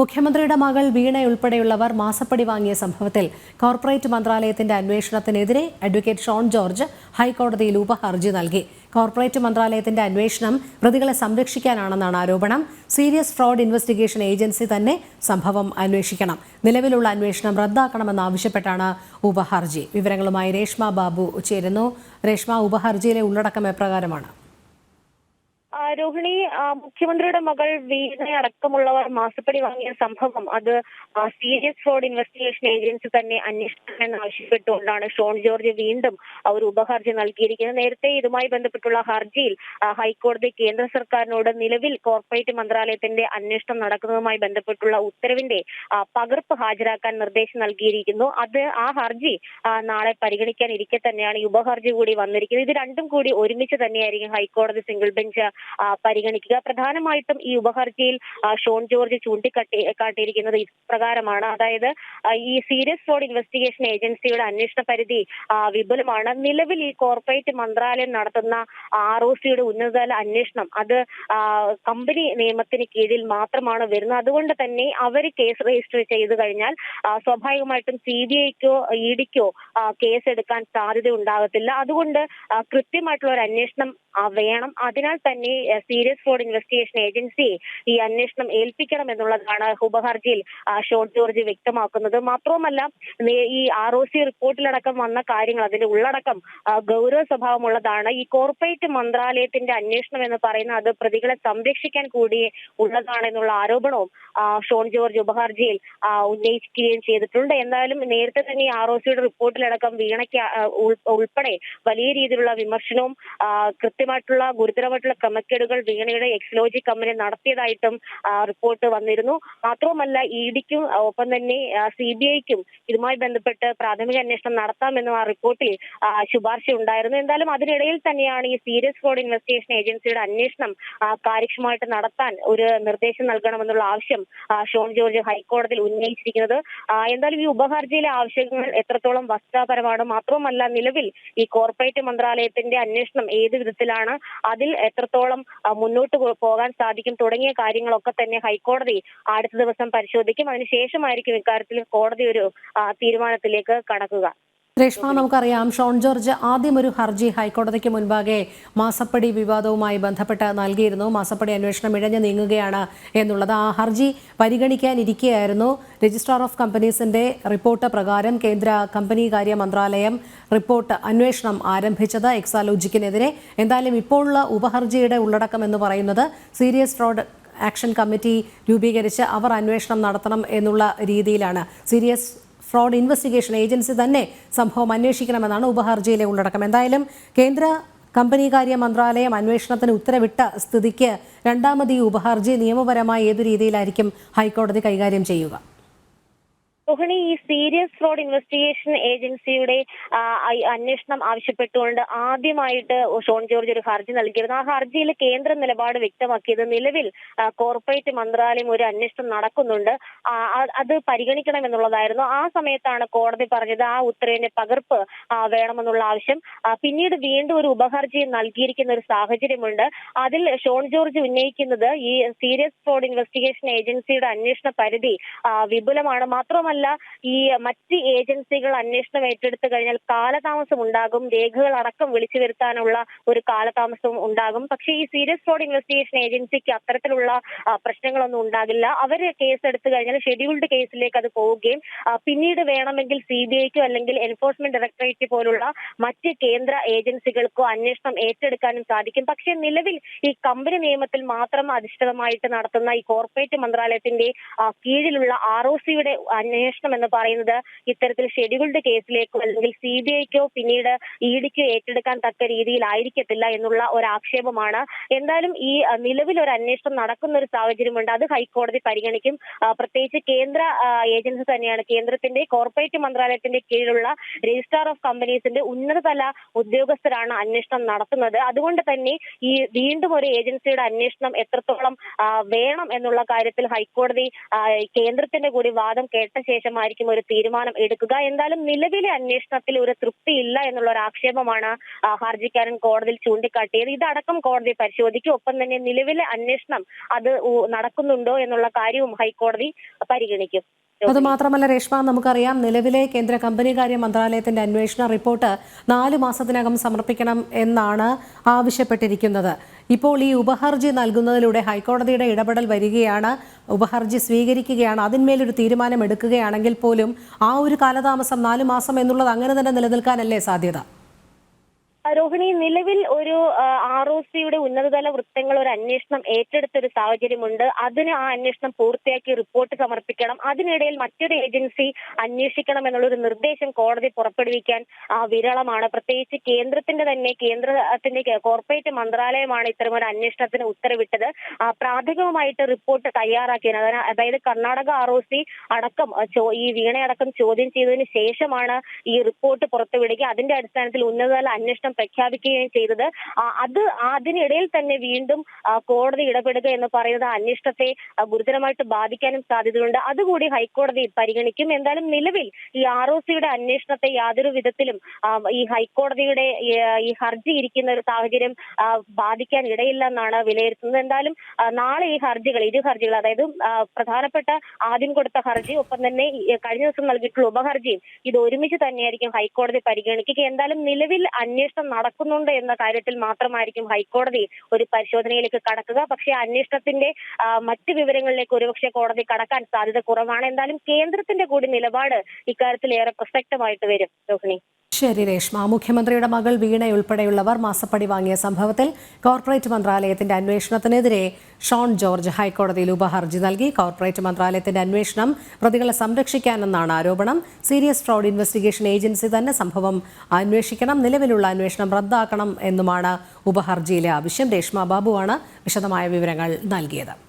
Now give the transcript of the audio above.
മുഖ്യമന്ത്രിയുടെ മകൾ വീണയുൾപ്പെടെയുള്ളവർ മാസപ്പടി വാങ്ങിയ സംഭവത്തിൽ കോർപ്പറേറ്റ് മന്ത്രാലയത്തിന്റെ അന്വേഷണത്തിനെതിരെ അഡ്വക്കേറ്റ് ഷോൺ ജോർജ് ഹൈക്കോടതിയിൽ ഉപഹർജി നൽകി. കോർപ്പറേറ്റ് മന്ത്രാലയത്തിന്റെ അന്വേഷണം പ്രതികളെ സംരക്ഷിക്കാനാണെന്നാണ് ആരോപണം. സീരിയസ് ഫ്രോഡ് ഇൻവെസ്റ്റിഗേഷൻ ഏജൻസി തന്നെ സംഭവം അന്വേഷിക്കണം. നിലവിലുള്ള അന്വേഷണം റദ്ദാക്കണമെന്നാവശ്യപ്പെട്ടാണ് ഉപഹർജി. വിവരങ്ങളുമായി രേഷ്മ ബാബു ചേരുന്നു. രേഷ്മ ഉപഹർജിയിലെ ഉള്ളടക്കം എപ്രകാരമാണ്? രോഹിണി മുഖ്യമന്ത്രിയുടെ മകൾ വീണ അടക്കമുള്ളവർ മാസപ്പടി വാങ്ങിയ സംഭവം അത് സീരിയസ് ഫ്രോഡ് ഇൻവെസ്റ്റിഗേഷൻ ഏജൻസി തന്നെ അന്വേഷിക്കണമെന്ന് ആവശ്യപ്പെട്ടുകൊണ്ടാണ് ഷോൺ ജോർജ് വീണ്ടും ഒരു ഉപഹർജി നൽകിയിരിക്കുന്നത്. നേരത്തെ ഇതുമായി ബന്ധപ്പെട്ടുള്ള ഹർജിയിൽ ഹൈക്കോടതി കേന്ദ്ര സർക്കാരിനോട് നിലവിൽ കോർപ്പറേറ്റ് മന്ത്രാലയത്തിന്റെ അന്വേഷണം നടക്കുന്നതുമായി ബന്ധപ്പെട്ടുള്ള ഉത്തരവിന്റെ പകർപ്പ് ഹാജരാക്കാൻ നിർദ്ദേശം നൽകിയിരിക്കുന്നു. അത് ആ ഹർജി നാളെ പരിഗണിക്കാൻ ഇരിക്കെ തന്നെയാണ് ഈ ഉപഹർജി കൂടി വന്നിരിക്കുന്നത്. ഇത് രണ്ടും കൂടി ഒരുമിച്ച് തന്നെയായിരിക്കും ഹൈക്കോടതി സിംഗിൾ ബെഞ്ച് പരിഗണിക്കുക. പ്രധാനമായിട്ടും ഈ ഉപഹർജിയിൽ ഷോൺ ജോർജ് ചൂണ്ടിക്കാട്ടി കാട്ടിയിരിക്കുന്നത് ഇപ്രകാരമാണ്. അതായത് ഈ സീരിയസ് ഫ്രോഡ് ഇൻവെസ്റ്റിഗേഷൻ ഏജൻസിയുടെ അന്വേഷണ പരിധി വിപുലമാണ്. നിലവിൽ ഈ കോർപ്പറേറ്റ് മന്ത്രാലയം നടത്തുന്ന ആർ ഒ സിയുടെ ഉന്നതതല അന്വേഷണം അത് കമ്പനി നിയമത്തിന് കീഴിൽ മാത്രമാണ് വരുന്നത്. അതുകൊണ്ട് തന്നെ അവർ കേസ് രജിസ്റ്റർ ചെയ്തു കഴിഞ്ഞാൽ സ്വാഭാവികമായിട്ടും സി ബി ഐക്കോ ഇ ഡിക്കോ കേസ് എടുക്കാൻ സാധ്യത ഉണ്ടാകത്തില്ല. അതുകൊണ്ട് കൃത്യമായിട്ടുള്ള ഒരു അന്വേഷണം വേണം. അതിനാൽ തന്നെ സീരിയസ് ഫ്രോഡ് ഇൻവെസ്റ്റിഗേഷൻ ഏജൻസി ഈ അന്വേഷണം ഏൽപ്പിക്കണം എന്നുള്ളതാണ് ഉപഹർജിയിൽ ആ, ഷോൺ ജോർജ് വ്യക്തമാക്കുന്നത്. മാത്രവുമല്ല ഈ ആർ ഒ സി റിപ്പോർട്ടിലടക്കം വന്ന കാര്യങ്ങൾ അതിന്റെ ഉള്ളടക്കം ഗൗരവ സ്വഭാവമുള്ളതാണ്. ഈ കോർപ്പറേറ്റ് മന്ത്രാലയത്തിന്റെ അന്വേഷണം എന്ന് പറയുന്ന അത് പ്രതികളെ സംരക്ഷിക്കാൻ കൂടി ഉള്ളതാണെന്നുള്ള ആരോപണവും ഷോൺ ജോർജ് ഉപഹർജിയിൽ ഉന്നയിക്കുകയും ചെയ്തിട്ടുണ്ട്. എന്തായാലും നേരത്തെ തന്നെ ഈ ആർ ഒ സിയുടെ റിപ്പോർട്ടിലടക്കം വീണയ്ക്ക് ഉൾപ്പെടെ വലിയ രീതിയിലുള്ള വിമർശനവും കൃത്യമായിട്ടുള്ള ഗുരുതരമായിട്ടുള്ള ക്രമക്കേടുകൾ വീണയുടെ എക്സ്ലോജി കമ്പനി നടത്തിയതായിട്ടും റിപ്പോർട്ട് വന്നിരുന്നു. മാത്രവുമല്ല ഇ ഡിക്കും ഒപ്പം തന്നെ സി ബി ഐക്കും ഇതുമായി ബന്ധപ്പെട്ട് പ്രാഥമിക അന്വേഷണം നടത്താമെന്നും ആ റിപ്പോർട്ടിൽ ശുപാർശ ഉണ്ടായിരുന്നു. എന്തായാലും അതിനിടയിൽ തന്നെയാണ് ഈ സീരിയസ് ഫ്രോഡ് ഇൻവെസ്റ്റിഗേഷൻ ഏജൻസിയുടെ അന്വേഷണം കാര്യക്ഷമമായിട്ട് നടത്താൻ ഒരു നിർദ്ദേശം നൽകണമെന്നുള്ള ആവശ്യം ഷോൺ ജോർജ് ഹൈക്കോടതിയിൽ ഉന്നയിച്ചിരിക്കുന്നത്. എന്തായാലും ഈ ഉപഹർജിയിലെ ആവശ്യങ്ങൾ എത്രത്തോളം വസ്തുതാപരമാണ് മാത്രവുമല്ല നിലവിൽ ഈ കോർപ്പറേറ്റ് മന്ത്രാലയത്തിന്റെ അന്വേഷണം ഏത് വിധത്തിലാണ് അതിൽ എത്രത്തോളം ആ, മുന്നോട്ട് പോകാൻ സാധിക്കും. തുടങ്ങിയ കാര്യങ്ങളൊക്കെ തന്നെ ഹൈക്കോടതി അടുത്ത ദിവസം പരിശോധിക്കും. അതിനുശേഷമായിരിക്കും ഇക്കാര്യത്തിൽ കോടതി ഒരു തീരുമാനത്തിലേക്ക് കടക്കുക. രേഷ്മ നമുക്കറിയാം ഷോൺ ജോർജ് ആദ്യം ഒരു ഹർജി ഹൈക്കോടതിക്ക് മുൻപാകെ മാസപ്പടി വിവാദവുമായി ബന്ധപ്പെട്ട് നൽകിയിരുന്നു. മാസപ്പടി അന്വേഷണം ഇഴഞ്ഞു നീങ്ങുകയാണ് എന്നുള്ളത്. ആ ഹർജി പരിഗണിക്കാനിരിക്കെയായിരുന്നു. രജിസ്ട്രാർ ഓഫ് കമ്പനീസിന്റെ റിപ്പോർട്ട് പ്രകാരം കേന്ദ്ര കമ്പനി കാര്യ മന്ത്രാലയം റിപ്പോർട്ട് അന്വേഷണം ആരംഭിച്ചത് എക്സാലോജിക്കിനെതിരെ. എന്തായാലും ഇപ്പോഴുള്ള ഉപഹർജിയുടെ ഉള്ളടക്കം എന്ന് പറയുന്നത് സീരിയസ് ഫ്രോഡ് ആക്ഷൻ കമ്മിറ്റി രൂപീകരിച്ച് അവർ അന്വേഷണം നടത്തണം എന്നുള്ള രീതിയിലാണ്. സീരിയസ് ഫ്രോഡ് ഇൻവെസ്റ്റിഗേഷൻ ഏജൻസി തന്നെ സംഭവം അന്വേഷിക്കണമെന്നാണ് ഉപഹർജിയിലെ ഉള്ളടക്കം. എന്തായാലും കേന്ദ്ര കമ്പനികാര്യ മന്ത്രാലയം അന്വേഷണത്തിന് ഉത്തരവിട്ട സ്ഥിതിക്ക് രണ്ടാമത് ഈ ഉപഹർജി നിയമപരമായി ഏതു രീതിയിലായിരിക്കും ഹൈക്കോടതി കൈകാര്യം ചെയ്യുക? രോഹിണി ഈ സീരിയസ് ഫ്രോഡ് ഇൻവെസ്റ്റിഗേഷൻ ഏജൻസിയുടെ അന്വേഷണം ആവശ്യപ്പെട്ടുകൊണ്ട് ആദ്യമായിട്ട് ഷോൺ ജോർജ് ഒരു ഹർജി നൽകിയിരുന്നു. ആ ഹർജിയിൽ കേന്ദ്ര നിലപാട് വ്യക്തമാക്കിയത് നിലവിൽ കോർപ്പറേറ്റ് മന്ത്രാലയം ഒരു അന്വേഷണം നടക്കുന്നുണ്ട്. അത് പരിഗണിക്കണം എന്നുള്ളതായിരുന്നു. ആ സമയത്താണ് കോടതി പറഞ്ഞത് ആ ഉത്തരവിന്റെ പകർപ്പ് വേണമെന്നുള്ള ആവശ്യം. പിന്നീട് വീണ്ടും ഒരു ഉപഹർജി നൽകിയിരിക്കുന്ന ഒരു സാഹചര്യമുണ്ട്. അതിൽ ഷോൺ ജോർജ് ഉന്നയിക്കുന്നത് ഈ സീരിയസ് ഫ്രോഡ് ഇൻവെസ്റ്റിഗേഷൻ ഏജൻസിയുടെ അന്വേഷണ പരിധി വിപുലമാണ്. മാത്രമല്ല ഈ മറ്റ് ഏജൻസികൾ അന്വേഷണം ഏറ്റെടുത്തു കഴിഞ്ഞാൽ കാലതാമസം ഉണ്ടാകും. രേഖകൾ അടക്കം വിളിച്ചു വരുത്താനുള്ള ഒരു കാലതാമസം ഉണ്ടാകും. പക്ഷേ ഈ സീരിയസ് ഫ്രോഡ് ഇൻവെസ്റ്റിഗേഷൻ ഏജൻസിക്ക് അത്തരത്തിലുള്ള പ്രശ്നങ്ങളൊന്നും ഉണ്ടാകില്ല. അവർ കേസ് എടുത്തു കഴിഞ്ഞാൽ ഷെഡ്യൂൾഡ് കേസിലേക്ക് അത് പോവുകയും പിന്നീട് വേണമെങ്കിൽ സി ബി ഐക്കോ അല്ലെങ്കിൽ എൻഫോഴ്സ്മെന്റ് ഡയറക്ടറേറ്റ് പോലുള്ള മറ്റ് കേന്ദ്ര ഏജൻസികൾക്കോ അന്വേഷണം ഏറ്റെടുക്കാനും സാധിക്കും. പക്ഷേ നിലവിൽ ഈ കമ്പനി നിയമത്തിൽ മാത്രം അധിഷ്ഠിതമായിട്ട് നടത്തുന്ന ഈ കോർപ്പറേറ്റ് മന്ത്രാലയത്തിന്റെ കീഴിലുള്ള ആർ ഒ സിയുടെ അന്വേഷണം എന്ന് പറയുന്നത് ഇത്തരത്തിൽ ഷെഡ്യൂൾഡ് കേസിലേക്കോ അല്ലെങ്കിൽ സി ബി ഐക്കോ പിന്നീട് ഇ ഡിക്കോ ഏറ്റെടുക്കാൻ തക്ക രീതിയിലായിരിക്കത്തില്ല എന്നുള്ള ഒരു ആക്ഷേപമാണ് എന്തായാലും ഈ നിലവിൽ ഒരു അന്വേഷണം നടക്കുന്ന ഒരു സാഹചര്യമുണ്ട്. അത് ഹൈക്കോടതി പരിഗണിക്കും. പ്രത്യേകിച്ച് കേന്ദ്ര ഏജൻസി തന്നെയാണ്. കേന്ദ്രത്തിന്റെ കോർപ്പറേറ്റ് മന്ത്രാലയത്തിന്റെ കീഴിലുള്ള രജിസ്ട്രാർ ഓഫ് കമ്പനീസിന്റെ ഉന്നതതല ഉദ്യോഗസ്ഥരാണ് അന്വേഷണം നടത്തുന്നത്. അതുകൊണ്ട് തന്നെ ഈ വീണ്ടും ഒരു ഏജൻസിയുടെ അന്വേഷണം എത്രത്തോളം വേണം എന്നുള്ള കാര്യത്തിൽ ഹൈക്കോടതി കേന്ദ്രത്തിന്റെ കൂടി വാദം കേട്ട ശേഷം ശേഷമായിരിക്കും ഒരു തീരുമാനം എടുക്കുക. എന്തായാലും നിലവിലെ അന്വേഷണത്തിൽ ഒരു തൃപ്തിയില്ല എന്നുള്ള ഒരു ആക്ഷേപമാണ് ഹർജിക്കാരൻ കോടതിയിൽ ചൂണ്ടിക്കാട്ടിയത്. ഇതടക്കം കോടതി പരിശോധിക്കും. ഒപ്പം തന്നെ നിലവിലെ അന്വേഷണം അത് നടക്കുന്നുണ്ടോ എന്നുള്ള കാര്യവും ഹൈക്കോടതി പരിഗണിക്കും. അത് മാത്രമല്ല രേഷ്മ നമുക്കറിയാം നിലവിലെ കേന്ദ്ര കമ്പനികാര്യ മന്ത്രാലയത്തിന്റെ അന്വേഷണ റിപ്പോർട്ട് നാല് മാസത്തിനകം സമർപ്പിക്കണം എന്നാണ് ആവശ്യപ്പെട്ടിരിക്കുന്നത്. ഇപ്പോൾ ഈ ഉപഹർജി നൽകുന്നതിലൂടെ ഹൈക്കോടതിയുടെ ഇടപെടൽ വരികയാണ് ഉപഹർജി സ്വീകരിക്കുകയാണ്. അതിന്മേലൊരു തീരുമാനം എടുക്കുകയാണെങ്കിൽ പോലും ആ ഒരു കാലതാമസം നാല് മാസം എന്നുള്ളത് അങ്ങനെ തന്നെ നിലനിൽക്കാനല്ലേ സാധ്യത? രോഹിണി നിലവിൽ ഒരു ആർ ഒ സിയുടെ ഉന്നതതല വൃത്തങ്ങൾ ഒരു അന്വേഷണം ഏറ്റെടുത്ത ഒരു സാഹചര്യമുണ്ട്. അതിന് ആ അന്വേഷണം പൂർത്തിയാക്കി റിപ്പോർട്ട് സമർപ്പിക്കണം. അതിനിടയിൽ മറ്റൊരു ഏജൻസി അന്വേഷിക്കണം എന്നുള്ള ഒരു നിർദ്ദേശം കോടതി പുറപ്പെടുവിക്കാൻ വിരളമാണ്. പ്രത്യേകിച്ച് കേന്ദ്രത്തിന്റെ തന്നെ കേന്ദ്രത്തിന്റെ കോർപ്പറേറ്റ് മന്ത്രാലയമാണ് ഇത്തരം ഒരു അന്വേഷണത്തിന് ഉത്തരവിട്ടത്. പ്രാഥമികമായിട്ട് റിപ്പോർട്ട് തയ്യാറാക്കിയത് അതായത് കർണാടക ആർ ഒ സി അടക്കം ഈ വീണയടക്കം ചോദ്യം ചെയ്തതിന് ശേഷമാണ് ഈ റിപ്പോർട്ട് പുറത്തുവിടുക. അതിന്റെ അടിസ്ഥാനത്തിൽ ഉന്നതതല അന്വേഷണം പ്രഖ്യാപിക്കുകയും ചെയ്തത്. അത് അതിനിടയിൽ തന്നെ വീണ്ടും കോടതി ഇടപെടുക എന്ന് പറയുന്നത് അന്വേഷണത്തെ ഗുരുതരമായിട്ട് ബാധിക്കാനും സാധ്യതയുണ്ട്. അതുകൂടി ഹൈക്കോടതി പരിഗണിക്കും. എന്തായാലും നിലവിൽ ഈ ആർ ഒ സിയുടെ അന്വേഷണത്തെ യാതൊരു വിധത്തിലും ഈ ഹൈക്കോടതിയുടെ ഈ, ഹർജി ഇരിക്കുന്ന ഒരു സാഹചര്യം ബാധിക്കാൻ ഇടയില്ല എന്നാണ് വിലയിരുത്തുന്നത്. എന്തായാലും നാളെ ഈ ഹർജികൾ ഇരു ഹർജികൾ അതായത് പ്രധാനപ്പെട്ട ആദ്യം കൊടുത്ത ഹർജി ഒപ്പം തന്നെ കഴിഞ്ഞ ദിവസം നൽകിയിട്ടുള്ള ഉപഹർജിയും ഇത് ഒരുമിച്ച് തന്നെയായിരിക്കും ഹൈക്കോടതി പരിഗണിക്കുക. എന്തായാലും നിലവിൽ അന്വേഷണം നടക്കുന്നുണ്ട് എന്ന കാര്യത്തിൽ മാത്രമായിരിക്കും ഹൈക്കോടതി ഒരു പരിശോധനയിലേക്ക് കടക്കുക. പക്ഷേ അന്വേഷണത്തിന്റെ മറ്റ് വിവരങ്ങളിലേക്ക് ഒരുപക്ഷെ കോടതി കടക്കാൻ സാധ്യത കുറവാണ്. എന്തായാലും കേന്ദ്രത്തിന്റെ കൂടി നിലപാട് ഇക്കാര്യത്തിൽ ഏറെ പ്രസക്തമായിട്ട് വരും. രോഹിണി. ശരി രേഷ്മ. മുഖ്യമന്ത്രിയുടെ മകൾ വീണയുൾപ്പെടെയുള്ളവർ മാസപ്പടി വാങ്ങിയ സംഭവത്തിൽ കോർപ്പറേറ്റ് മന്ത്രാലയത്തിന്റെ അന്വേഷണത്തിനെതിരെ ഷോൺ ജോർജ് ഹൈക്കോടതിയിൽ ഉപഹർജി നൽകി. കോർപ്പറേറ്റ് മന്ത്രാലയത്തിന്റെ അന്വേഷണം പ്രതികളെ സംരക്ഷിക്കാനെന്നാണ് ആരോപണം. സീരിയസ് ഫ്രോഡ് ഇൻവെസ്റ്റിഗേഷൻ ഏജൻസി തന്നെ സംഭവം അന്വേഷിക്കണം നിലവിലുള്ള അന്വേഷണം റദ്ദാക്കണം എന്നുമാണ് ഉപഹർജിയിലെ ആവശ്യം. രേഷ്മ ബാബുവാണ് വിശദമായ വിവരങ്ങൾ നൽകിയത്.